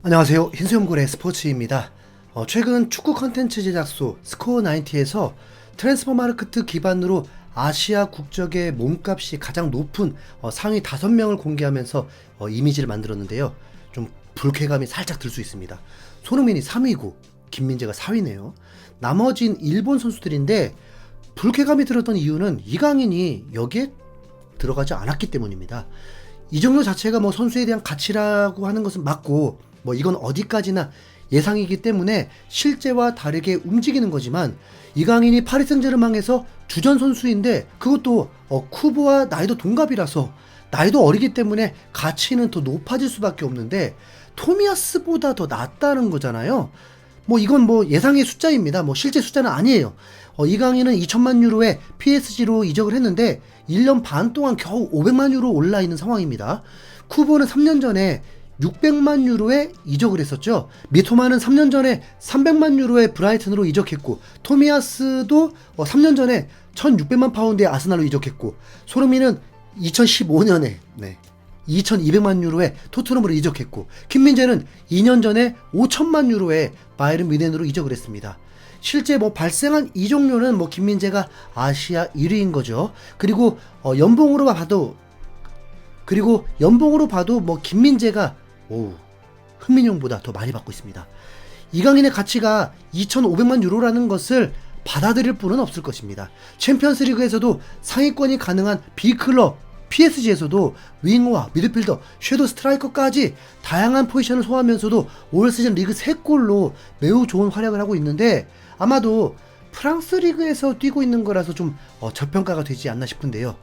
안녕하세요. 흰수염고래 스포츠입니다. 어, 최근 축구 컨텐츠 제작소 스코어 90에서 트랜스퍼 마르크트 기반으로 아시아 국적의 몸값이 가장 높은 어, 상위 5명을 공개하면서 어, 이미지를 만들었는데요. 좀 불쾌감이 살짝 들 수 있습니다. 손흥민이 3위고 김민재가 4위네요. 나머진 일본 선수들인데 불쾌감이 들었던 이유는 이강인이 여기에 들어가지 않았기 때문입니다. 이 정도 자체가 뭐 선수에 대한 가치라고 하는 것은 맞고 뭐 이건 어디까지나 예상이기 때문에 실제와 다르게 움직이는 거지만 이강인이 파리 생제르맹에서 주전 선수인데 그것도 어, 쿠브와 나이도 동갑이라서 나이도 어리기 때문에 가치는 더 높아질 수밖에 없는데 토미아스보다 더 낫다는 거잖아요. 뭐 이건 뭐 예상의 숫자입니다. 뭐 실제 숫자는 아니에요. 어, 이강인은 2천만 유로에 PSG로 이적을 했는데 1년 반 동안 겨우 500만 유로 올라 있는 상황입니다. 쿠보는 3년 전에 600만 유로에 이적을 했었죠. 미토마는 3년 전에 300만 유로에 브라이튼으로 이적했고 토미아스도 어, 3년 전에 1600만 파운드에 아스날로 이적했고 소르미는 2015년에 네. 2,200만 유로에 토트넘으로 이적했고 김민재는 2년 전에 5천만 유로에 바이른 뮌헨으로 이적을 했습니다. 실제 뭐 발생한 이적료는 뭐 김민재가 아시아 1위인 거죠. 그리고 어 연봉으로 봐도 그리고 연봉으로 봐도 뭐 김민재가 오 흥민용보다 더 많이 받고 있습니다. 이강인의 가치가 2,500만 유로라는 것을 받아들일 분은 없을 것입니다. 챔피언스 리그에서도 상위권이 가능한 B클럽 PSG에서도 윙어와 미드필더, 섀도우 스트라이커까지 다양한 포지션을 소화하면서도 올 시즌 리그 3골로 매우 좋은 활약을 하고 있는데 아마도 프랑스 리그에서 뛰고 있는 거라서 좀 어, 저평가가 되지 않나 싶은데요.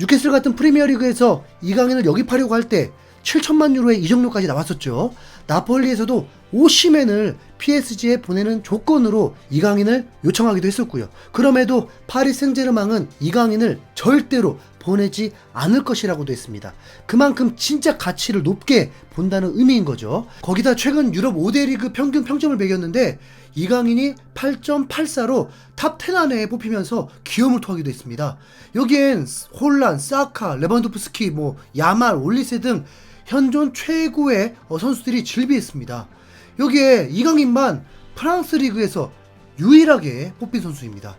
뉴캐슬 같은 프리미어 리그에서 이강인을 영입하려고 할 때 7천만 유로의 이적료까지 나왔었죠. 나폴리에서도 오시맨을 PSG에 보내는 조건으로 이강인을 요청하기도 했었고요. 그럼에도 파리 생제르맹은 이강인을 절대로 보내지 않을 것이라고도 했습니다. 그만큼 진짜 가치를 높게 본다는 의미인 거죠. 거기다 최근 유럽 5대 리그 평균 평점을 매겼는데 이강인이 8.84로 탑 10 안에 뽑히면서 기염을 토하기도 했습니다. 여기엔 홀란, 사카, 레반도프스키, 뭐 야말, 올리세 등 현존 최고의 어, 선수들이 질비했습니다. 여기에 이강인만 프랑스 리그에서 유일하게 뽑힌 선수입니다.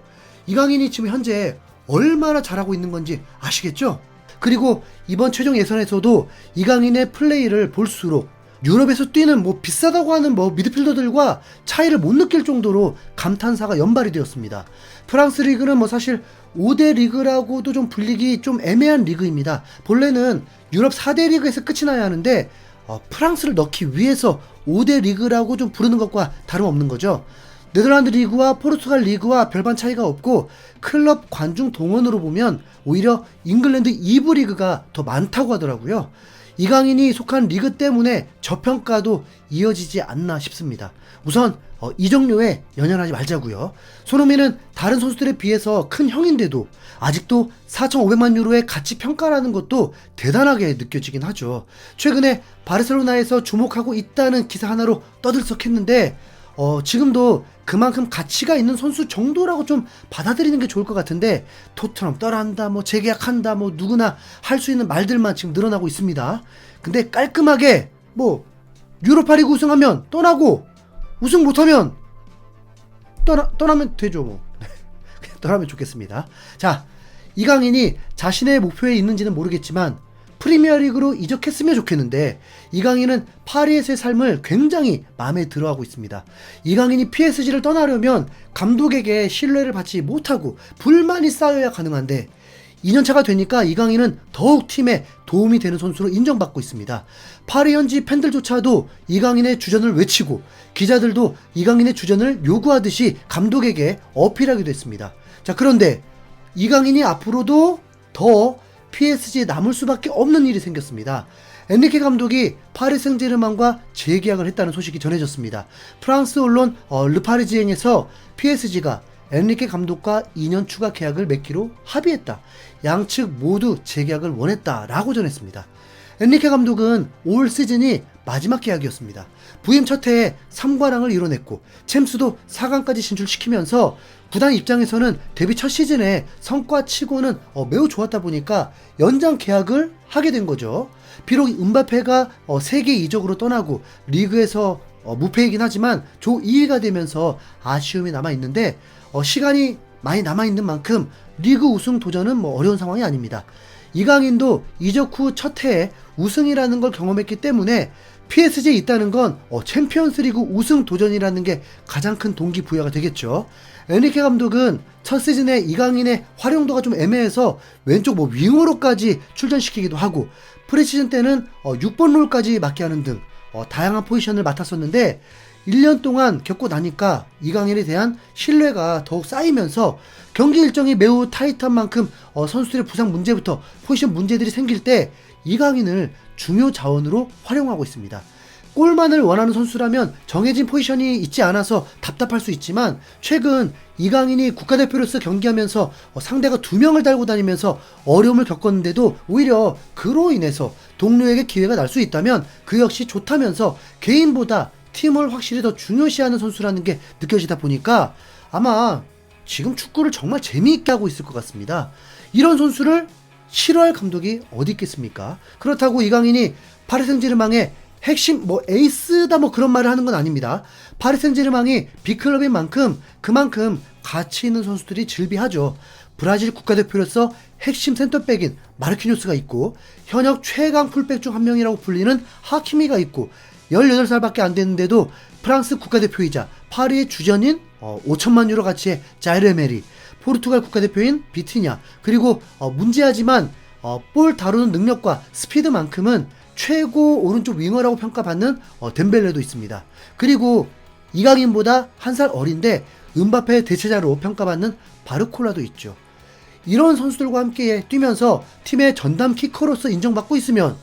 이강인이 지금 현재 얼마나 잘하고 있는 건지 아시겠죠? 그리고 이번 최종 예선에서도 이강인의 플레이를 볼수록 유럽에서 뛰는 뭐 비싸다고 하는 뭐 미드필더들과 차이를 못 느낄 정도로 감탄사가 연발이 되었습니다. 프랑스 리그는 뭐 사실 5대 리그라고도 좀 불리기 좀 애매한 리그입니다. 본래는 유럽 4대 리그에서 끝이 나야 하는데 어, 프랑스를 넣기 위해서 5대 리그라고 좀 부르는 것과 다름없는 거죠. 네덜란드 리그와 포르투갈 리그와 별반 차이가 없고 클럽 관중 동원으로 보면 오히려 잉글랜드 2부 리그가 더 많다고 하더라고요. 이강인이 속한 리그 때문에 저평가도 이어지지 않나 싶습니다. 우선 어, 이정료에 연연하지 말자고요. 손흥민은 다른 선수들에 비해서 큰 형인데도 아직도 4,500만 유로의 가치 평가라는 것도 대단하게 느껴지긴 하죠. 최근에 바르셀로나에서 주목하고 있다는 기사 하나로 떠들썩했는데 어, 지금도 그만큼 가치가 있는 선수 정도라고 좀 받아들이는 게 좋을 것 같은데 토트넘 떠난다 뭐 재계약한다 뭐 누구나 할 수 있는 말들만 지금 늘어나고 있습니다. 근데 깔끔하게 뭐 유로파리그 우승하면 떠나고 우승 못하면 떠나 떠나면 되죠 뭐 떠나면 좋겠습니다. 자 이강인이 자신의 목표에 있는지는 모르겠지만 프리미어리그로 이적했으면 좋겠는데 이강인은 파리에서의 삶을 굉장히 마음에 들어하고 있습니다. 이강인이 PSG를 떠나려면 감독에게 신뢰를 받지 못하고 불만이 쌓여야 가능한데 2년차가 되니까 이강인은 더욱 팀에 도움이 되는 선수로 인정받고 있습니다. 파리 현지 팬들조차도 이강인의 주전을 외치고 기자들도 이강인의 주전을 요구하듯이 감독에게 어필하기도 했습니다. 자, 그런데 이강인이 앞으로도 더 PSG에 남을 수밖에 없는 일이 생겼습니다. 엔리케 감독이 파리 생제르맹과 재계약을 했다는 소식이 전해졌습니다. 프랑스 언론 어, 르파리지행에서 PSG가 엔리케 감독과 2년 추가 계약을 맺기로 합의했다. 양측 모두 재계약을 원했다라고 전했습니다. 엔리케 감독은 올 시즌이 마지막 계약이었습니다. 부임 첫 해에 3관왕을 이뤄냈고 챔스도 4강까지 진출시키면서 구단 입장에서는 데뷔 첫 시즌에 성과치고는 어, 매우 좋았다 보니까 연장 계약을 하게 된 거죠. 비록 은바페가 어, 세계 이적으로 떠나고 리그에서 어, 무패이긴 하지만 조 2위가 되면서 아쉬움이 남아 있는데 어, 시간이 많이 남아 있는 만큼 리그 우승 도전은 뭐 어려운 상황이 아닙니다. 이강인도 이적 후 첫 해에 우승이라는 걸 경험했기 때문에 PSG에 있다는 건 어, 챔피언스리그 우승 도전이라는 게 가장 큰 동기부여가 되겠죠. 에니케 감독은 첫 시즌에 이강인의 활용도가 좀 애매해서 왼쪽 뭐 윙으로까지 출전시키기도 하고 프리시즌 때는 어, 6번 롤까지 맡게 하는 등 어, 다양한 포지션을 맡았었는데 1년 동안 겪고 나니까 이강인에 대한 신뢰가 더욱 쌓이면서 경기 일정이 매우 타이트한 만큼 어, 선수들의 부상 문제부터 포지션 문제들이 생길 때 이강인을 중요 자원으로 활용하고 있습니다. 골만을 원하는 선수라면 정해진 포지션이 있지 않아서 답답할 수 있지만 최근 이강인이 국가대표로서 경기하면서 어, 상대가 두 명을 달고 다니면서 어려움을 겪었는데도 오히려 그로 인해서 동료에게 기회가 날 수 있다면 그 역시 좋다면서 개인보다 팀을 확실히 더 중요시하는 선수라는 게 느껴지다 보니까 아마 지금 축구를 정말 재미있게 하고 있을 것 같습니다. 이런 선수를 싫어할 감독이 어디 있겠습니까? 그렇다고 이강인이 파리 생제르맹의 핵심 뭐 에이스다 뭐 그런 말을 하는 건 아닙니다. 파리 생제르맹이 빅클럽인 만큼 그만큼 가치 있는 선수들이 즐비하죠. 브라질 국가대표로서 핵심 센터백인 마르키뉴스가 있고 현역 최강 풀백 중 한 명이라고 불리는 하키미가 있고 18살밖에 안 됐는데도 프랑스 국가대표이자 파리의 주전인 어, 5천만 유로 가치의 자이르메리 포르투갈 국가대표인 비티냐 그리고 어, 문제하지만 어, 볼 다루는 능력과 스피드만큼은 최고 오른쪽 윙어라고 평가받는 어, 덴벨레도 있습니다. 그리고 이강인보다 한 살 어린데 은바페 대체자로 평가받는 바르콜라도 있죠. 이런 선수들과 함께 뛰면서 팀의 전담 키커로서 인정받고 있으면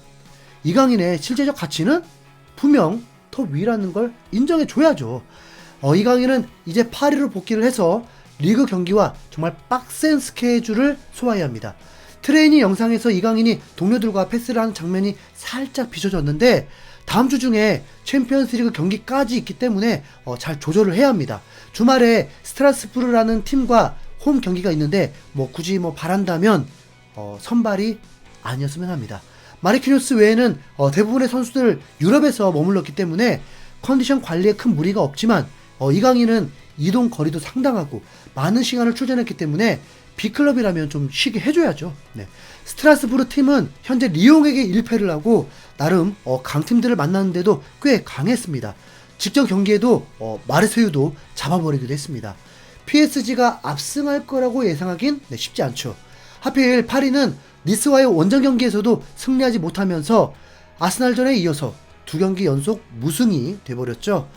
이강인의 실제적 가치는 분명 더 위라는 걸 인정해 줘야죠. 어, 이강인은 이제 파리로 복귀를 해서 리그 경기와 정말 빡센 스케줄을 소화해야 합니다. 트레이닝 영상에서 이강인이 동료들과 패스를 하는 장면이 살짝 비춰졌는데 다음 주 중에 챔피언스리그 경기까지 있기 때문에 어, 잘 조절을 해야 합니다. 주말에 스트라스부르라는 팀과 홈 경기가 있는데 뭐 굳이 뭐 바란다면 어, 선발이 아니었으면 합니다. 마리키뉴스 외에는 어, 대부분의 선수들 유럽에서 머물렀기 때문에 컨디션 관리에 큰 무리가 없지만 어, 이강인은 이동 거리도 상당하고 많은 시간을 출전했기 때문에 B클럽이라면 좀 쉬게 해줘야죠. 네. 스트라스부르 팀은 현재 리옹에게 1패를 하고 나름 어, 강팀들을 만났는데도 꽤 강했습니다. 직전 경기에도 어, 마르세유도 잡아버리기도 했습니다. PSG가 압승할 거라고 예상하긴 네, 쉽지 않죠. 하필 파리는 니스와의 원정 경기에서도 승리하지 못하면서 아스날전에 이어서 두 경기 연속 무승이 돼버렸죠.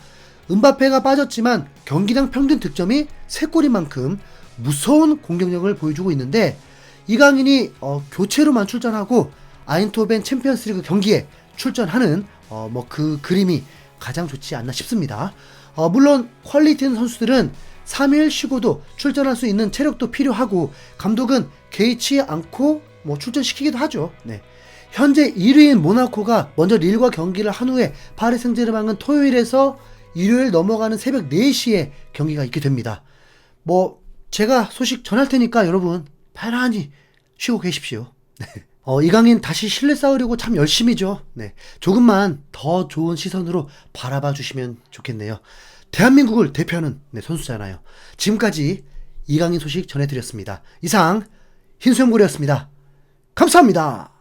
은바페가 빠졌지만 경기당 평균 득점이 3골인 만큼 무서운 공격력을 보여주고 있는데 이강인이 어, 교체로만 출전하고 아인토벤 챔피언스리그 경기에 출전하는 어, 뭐 그 그림이 가장 좋지 않나 싶습니다. 어, 물론 퀄리티 있는 선수들은 3일 쉬고도 출전할 수 있는 체력도 필요하고 감독은 개의치 않고 뭐 출전시키기도 하죠. 네. 현재 1위인 모나코가 먼저 릴과 경기를 한 후에 파리 생제르맹은 토요일에서 일요일 넘어가는 새벽 4시에 경기가 있게 됩니다. 뭐 제가 소식 전할 테니까 여러분 편안히 쉬고 계십시오. 네. 어, 이강인 다시 실내 쌓으려고 참 열심히죠. 네. 조금만 더 좋은 시선으로 바라봐 주시면 좋겠네요. 대한민국을 대표하는 네, 선수잖아요. 지금까지 이강인 소식 전해드렸습니다. 이상 흰수염고리였습니다. 감사합니다.